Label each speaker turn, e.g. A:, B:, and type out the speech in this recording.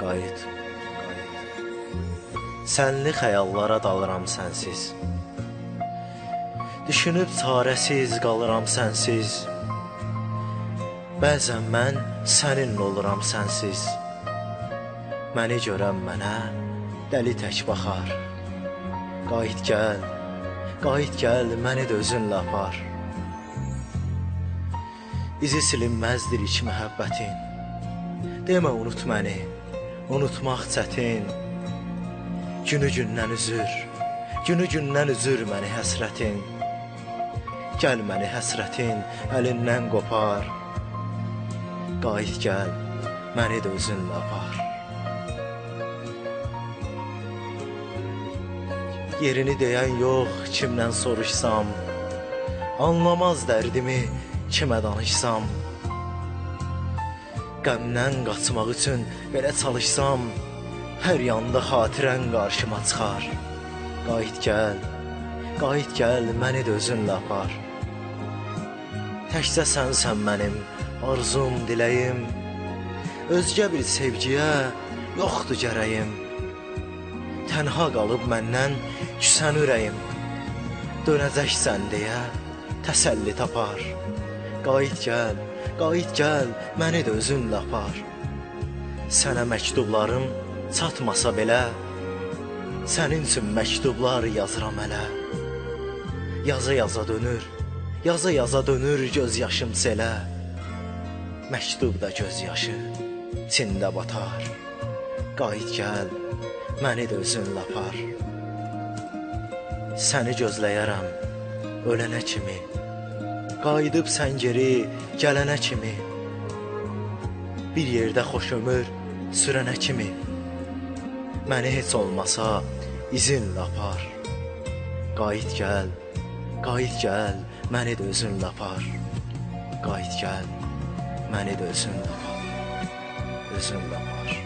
A: qayıt. Sənli xəyallara dalıram sənsiz. Düşünüb çarəsiz qalıram sənsiz. Bəzən mən sənin oluram sənsiz. Məni görən mənə dəli tək baxar. Qayıt gəl, qayıt gəl, məni də özünlə apar. İzi silinməzdir iç məhəbbətin. Demə unut məni, unutmaq çətin. Günü gündən üzür, günü gündən üzür məni həsrətin. Gəl məni həsrətin əlindən qopar. Qayıt gəl, məni də özünlə apar. Yerini deyən yox, kimdən soruşsam, anlamaz dərdimi kimə danışsam. Qəmdən qaçmaq üçün belə çalışsam, hər yanda xatirən qarşıma çıxar. Qayıt gəl, qayıt gəl, məni də özünlə apar. Təkcə sənsən mənim arzum, diləyim. Özgə bir sevgiyə yoxdur gərəyim. Tənha qalıb məndən küsən ürəyim. Dönəcəksən deyə təsəlli tapar. Qayıt gəl, qayıt gəl, məni də özünlə apar. Sənə məktublarım çatmasa belə, sənin üçün məktublar yazıram hələ. Yaza-yaza dönür, yaza-yaza dönür göz yaşım selə. Məktubda göz yaşı çində batar. Qayıt gəl, məni də özünlə apar. Səni gözləyərəm ölənə kimi. Qayıdıb sən geri gələnə kimi. Bir yerdə xoş ömür sürənə kimi. Məni heç olmasa izinlə apar. Qayıt gəl, qayıt gəl, məni də özünlə apar. Qayıt gəl, məni də özünlə apar. Özünlə apar.